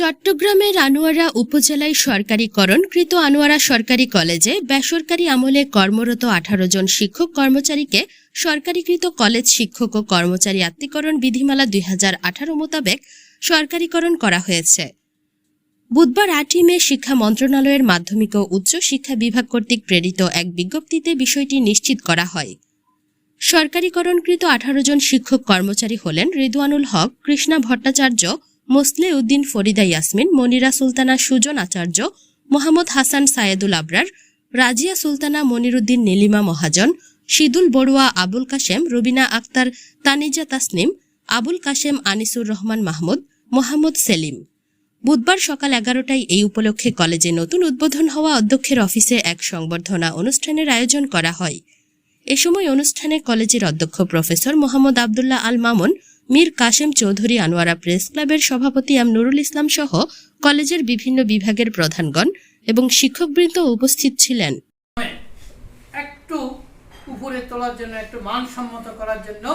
চট্টগ্রামের আনোয়ারা উপজেলায় সরকারিকরণকৃত আনোয়ারা সরকারি কলেজে বেসরকারি আমলে কর্মরত আঠারো জন শিক্ষক কর্মচারীকে সরকারিকৃত কলেজ শিক্ষক ও কর্মচারী আত্মীকরণ বিধিমালা দুই হাজার আঠারো মোতাবেক সরকারিকরণ করা হয়েছে। বুধবার আটই মে শিক্ষা মন্ত্রণালয়ের মাধ্যমিক ও উচ্চ শিক্ষা বিভাগ কর্তৃক প্রেরিত এক বিজ্ঞপ্তিতে বিষয়টি নিশ্চিত করা হয়। সরকারিকরণকৃত আঠারো জন শিক্ষক কর্মচারী হলেন রিদওয়ানুল হক, কৃষ্ণা ভট্টাচার্য মোসলে উদ্দিন ফরিদা ইয়াসমিন, মনিরা সুলতানা সুজন আচার্য, মোহাম্মদ হাসান সায়েদুল আবরার, রাজিয়া সুলতানা মনিরুদ্দিন নীলিমা মহাজন, শিদুল বড়ুয়া আবুল কাশেম, রুবিনা আক্তার তানিজা তাসনিম, আবুল কাশেম আনিসুর রহমান মাহমুদ, মোহাম্মদ সেলিম। বুধবার সকাল এগারোটায় এই উপলক্ষে কলেজে নতুন উদ্বোধন হওয়া অধ্যক্ষের অফিসে এক সংবর্ধনা অনুষ্ঠানের আয়োজন করা হয়। এ সময় অনুষ্ঠানে কলেজের অধ্যক্ষ প্রফেসর মোহাম্মদ আবদুল্লাহ আল মামুন মীর কাশেম চৌধুরী আনোয়ারা প্রেস ক্লাবের সভাপতি এম নুরুল ইসলাম সহ কলেজের বিভিন্ন বিভাগের প্রধানগণ এবং শিক্ষকবৃন্দ উপস্থিত ছিলেন। একটু উপরে তোলার জন্য, একটু মানসম্মত করার জন্য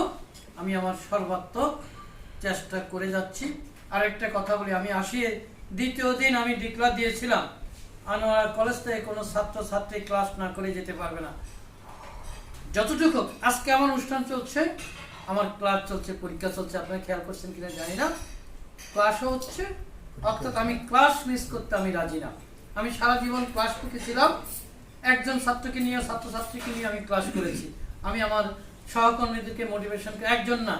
আমি আমার সর্বাত্মক চেষ্টা করে যাচ্ছি। আর একটা কথা বলি, আমি আসিয়ে দ্বিতীয় দিন আমি ডিক্লার দিয়েছিলাম, আনোয়ারা কলেজ থেকে কোনো ছাত্র ছাত্রী ক্লাস না করে যেতে পারবে না। যতটুকু আজকে আমার অনুষ্ঠান চলছে। আমার ক্লাস চলছে, পরীক্ষা চলছে, আপনারা খেয়াল করছেন কিনা জানি না। ক্লাসও হচ্ছে, অর্থাৎ আমি ক্লাস মিস করতে আমি রাজি না। আমি সারা জীবন ক্লাস ছিলাম, একজন ছাত্রকে নিয়ে, ছাত্রছাত্রীকে নিয়ে আমি ক্লাস করেছি। আমি আমার সহকর্মীদেরকে মোটিভেশন একজন না।